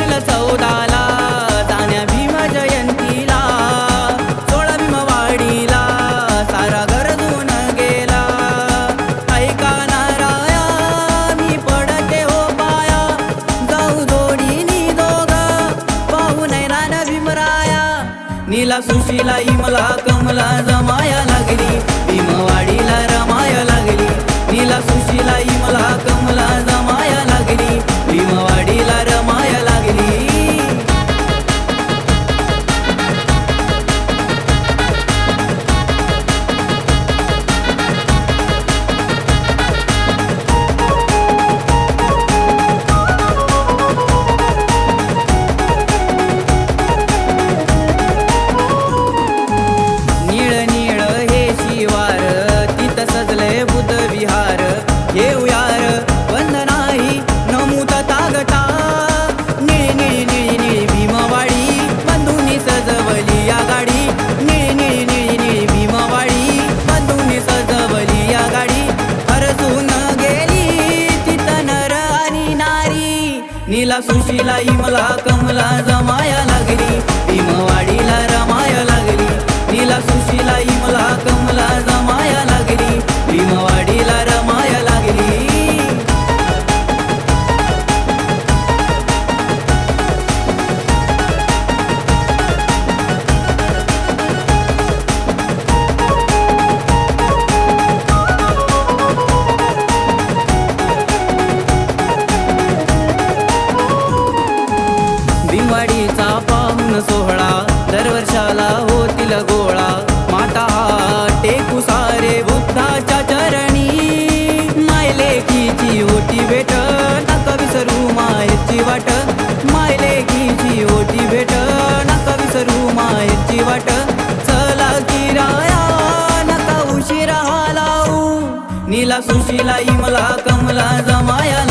शोधाला जाण्या भीमा जयंतीला सोळा भीमवाडीला सारा गरजून गेला. ऐका नाराया मी पडते हो पाया. जाऊ जोडीनी दोघ पाहू राणा भीमराया. नीला सुशीला इमला कमला जमाया लागली. सुशीला इमला कमला जमाया आषाढीचा पाहुण सोहळा. दरवर्षाला होतील गोळा. माता टेकू सारे बुद्धाच्या चरणी. मायलेकीची ओटी भेट नका विसरू मायेची वाट. मायलेकीची ओटी भेट नका विसरू मायेची वाट. चला किराया नका उशिरा लावू नीला सुशीला इमला कमला जमाया.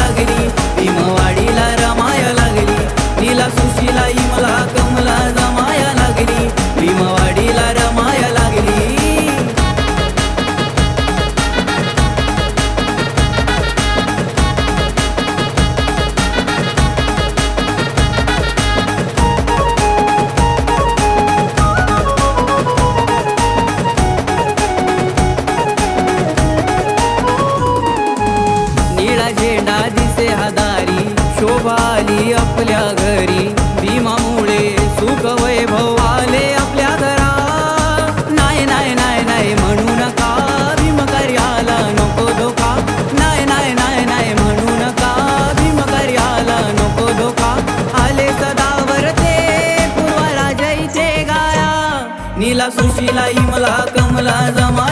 झेंडा दिसे हदारी शोभाली आपल्या घरी. भीमामुळे सुख वैभव आले आपल्या घरा नाही नाही नाही नाही म्हणू नका भीमकार्याला नको धोका. नाही नाही नाही नाही म्हणू नका भीमकार्याला नको धोका. आले सदावर ते पूर्वा राजाईचे गाया. नीला सुशीला इमला कमला जमा.